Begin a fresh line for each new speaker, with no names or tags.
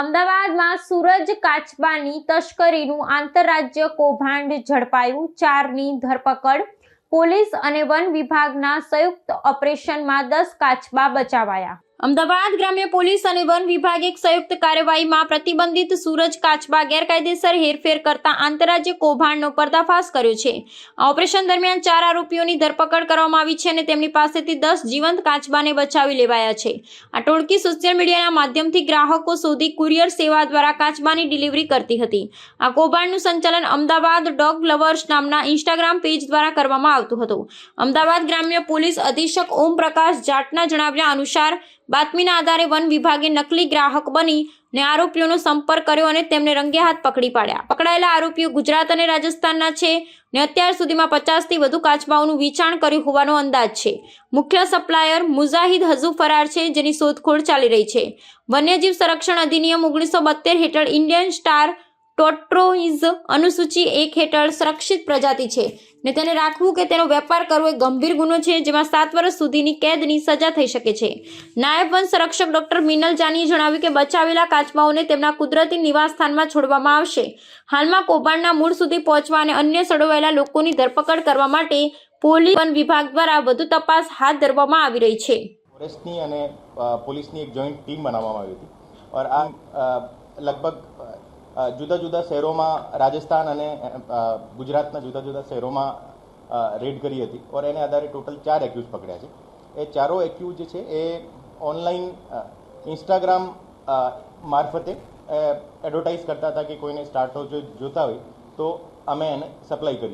અમદાવાદમાં સૂરજ કાચબાની તસ્કરીનું આંતરરાજ્ય કૌભાંડ ઝડપાયું. ચારની ધરપકડ પોલીસ અને વન વિભાગના સંયુક્ત ઓપરેશનમાં દસ કાચબા બચાવાયા. અમદાવાદ ગ્રામ્ય પોલીસ અને વન વિભાગે સંયુક્ત કાર્યવાહીમાં પ્રતિબંધિત સૂરજ કાચબા ગેરકાયદેસર હેરફેર કરતા આંતરરાજ્ય કૌભાંડનો પર્દાફાશ કર્યો છે. આ ઓપરેશન દરમિયાન ચાર આરોપીઓની ધરપકડ કરવામાં આવી છે અને તેમની પાસેથી દસ જીવંત કાચબાને બચાવી લેવાયા છે. આ ટોળકી સોશિયલ મીડિયાના માધ્યમથી ગ્રાહકો સુધી કુરિયર સેવા દ્વારા કાચબાની ડિલિવરી કરતી હતી. આ કૌભાંડનું સંચાલન અમદાવાદ ડોગ લવર્સ નામના ઇન્સ્ટાગ્રામ પેજ દ્વારા કરવામાં આવતું હતું. અમદાવાદ ગ્રામ્ય પોલીસ અધિક્ષક ઓમ પ્રકાશ જાટના જણાવ્યા અનુસાર બાતમીના આધારે વન વિભાગે નકલી ગ્રાહક બની ને આરોપીઓનો સંપર્ક કર્યો અને તેમને રંગે હાથ પકડી પાડ્યા. પકડાયેલા આરોપીઓ ગુજરાત અને રાજસ્થાનના છે ને અત્યાર સુધીમાં પચાસથી વધુ કાચબાઓનું વેચાણ કર્યું હોવાનો અંદાજ છે. મુખ્ય સપ્લાયર મુઝાહિદ હજુ ફરાર છે જેની શોધખોળ ચાલી રહી છે. વન્યજીવ સંરક્ષણ અધિનિયમ ઓગણીસો હેઠળ ઇન્ડિયન સ્ટાર ટોટ્રોઇઝ અનુસૂચિ એક હેઠળ સુરક્ષિત પ્રજાતિ છે ને તેને રાખવું કે તેનો વેપાર કરવો એ ગંભીર ગુનો છે, જેમાં સાત વર્ષ સુધીની કેદની સજા થઈ શકે છે. નાયબ વન સંરક્ષક ડોક્ટર મિનલ જાનીએ જણાવ્યું કે બચાવેલા કાચબાઓને તેમના કુદરતી નિવાસસ્થાનમાં છોડવામાં આવશે. હાલમાં કૌભાંડના મૂળ સુધી પહોંચવા અને અન્ય સડવાયેલા લોકોની ધરપકડ કરવા માટે પોલીસ વન વિભાગ દ્વારા વધુ તપાસ હાથ ધરવામાં આવી રહી છે.
અને પોલીસની એક જોઈન્ટ ટીમ બનાવવામાં આવી હતી. આ લગભગ જુદા જુદા શહેરોમાં રાજસ્થાન અને ગુજરાતના જુદા જુદા શહેરોમાં રેડ કરી હતી ઓર એને આધારે ટોટલ ચાર એક્યુઝ પકડ્યા છે. એ ચારો એક્યુઝ જે છે એ ઓનલાઈન ઇન્સ્ટાગ્રામ મારફતે એડવર્ટાઇઝ કરતા હતા કે કોઈને સ્ટાર્ટઅપ જોતા હોય તો અમે એને સપ્લાય કરીએ.